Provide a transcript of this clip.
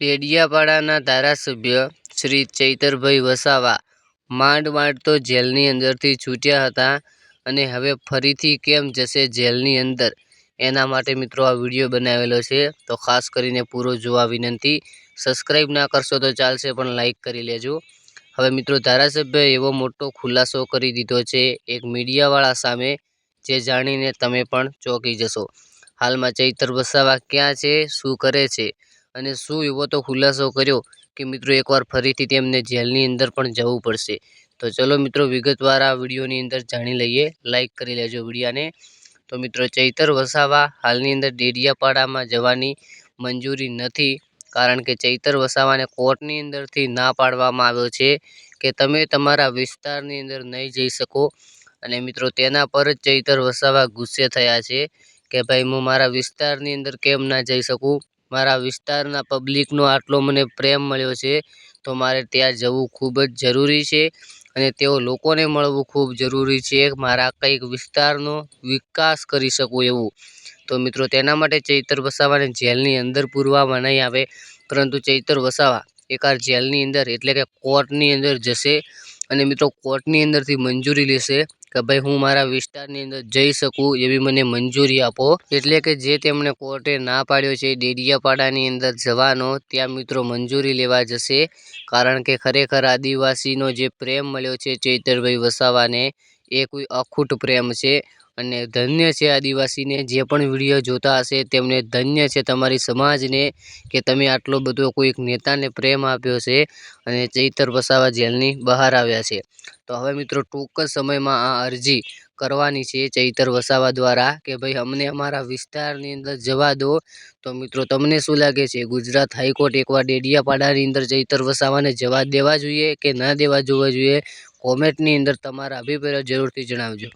ડેડિયાપાડાના ધારાસભ્ય શ્રી ચૈતરભાઈ વસાવા માંડ માંડ તો જેલની અંદરથી છૂટ્યા હતા અને હવે ફરીથી કેમ જશે જેલની અંદર? એના માટે મિત્રો આ વીડિયો બનાવેલો છે. તો ખાસ કરીને પૂરો જોવા વિનંતી. સબસ્ક્રાઈબ ના કરશો તો ચાલશે, પણ લાઈક કરી લેજો. હવે મિત્રો ધારાસભ્ય એવો મોટો ખુલાસો કરી દીધો છે એક મીડિયાવાળા સામે, જે જાણીને તમે પણ ચોંકી જશો. હાલમાં ચૈતર વસાવા ક્યાં છે? શું કરે છે? અને શું એવો તો ખુલાસો કર્યો કે મિત્રો એકવાર ફરીથી તેમને જેલની અંદર પણ જવું પડશે. તો ચલો મિત્રો વિગતવાર આ વિડીયોની અંદર જાણી લઈએ. લાઇક કરી લેજો વિડીયાને. તો મિત્રો ચૈતર વસાવા હાલની અંદર ડેડિયાપાડામાં જવાની મંજૂરી નથી કારણ કે ચૈતર વસાવાને કોર્ટની અંદરથી ના પાડવામાં આવ્યો છે કે તમે તમારા વિસ્તારની અંદર નહીં જઈ શકો. અને મિત્રો તેના પર જ ચૈતર વસાવા ગુસ્સે થયા છે કે ભાઈ હું મારા વિસ્તારની અંદર કેમ ના જઈ શકું? મારા વિસ્તારના પબ્લિકનો આટલો મને પ્રેમ મળ્યો છે, તો મારે ત્યાં જવું ખૂબ જ જરૂરી છે અને તેઓ લોકોને મળવું ખૂબ જરૂરી છે. મારા કંઈક વિસ્તારનો વિકાસ કરી શકું એવું. તો મિત્રો, તેના માટે ચૈતર વસાવાને જેલની અંદર પૂરવામાં નહીં આવે, પરંતુ ચૈતર વસાવા એકાર જેલની અંદર એટલે કે કોર્ટની અંદર જશે અને મિત્રો, કોર્ટની અંદરથી મંજૂરી લેશે. કે ભાઈ હું મારા વિસ્તારની અંદર જઈ શકું એવી મને મંજૂરી આપો. એટલે કે જે તેમણે કોર્ટે ના પાડ્યો છે, ડેડિયાપાડાની અંદર જવાનો, ત્યાં મિત્રો મંજૂરી લેવા જશે. કારણ કે ખરેખર આદિવાસીનો જે પ્રેમ મળ્યો છે ચૈતરભાઈ વસાવાને, એ કોઈ અખૂટ પ્રેમ છે. અને ધન્ય છે આદિવાસીને જે પણ વીડિયો જોતા હશે, તેમને ધન્ય છે તમારી સમાજને કે તમે આટલો બધો કોઈક નેતાને પ્રેમ આપ્યો છે અને ચૈતર વસાવા જેલની બહાર આવ્યા છે. તો હવે મિત્રો ટૂંક જ સમયમાં આ અરજી કરવાની છે ચૈતર વસાવા દ્વારા કે ભાઈ અમને અમારા વિસ્તારની અંદર જવા દો. તો મિત્રો તમને શું લાગે છે? ગુજરાત હાઈકોર્ટ એકવાર ડેડિયાપાડાની અંદર ચૈતર વસાવાને જવા દેવા જોઈએ કે ના દેવા જોવા જોઈએ? કોમેન્ટની અંદર તમારા અભિપ્રાય જરૂરથી જણાવજો.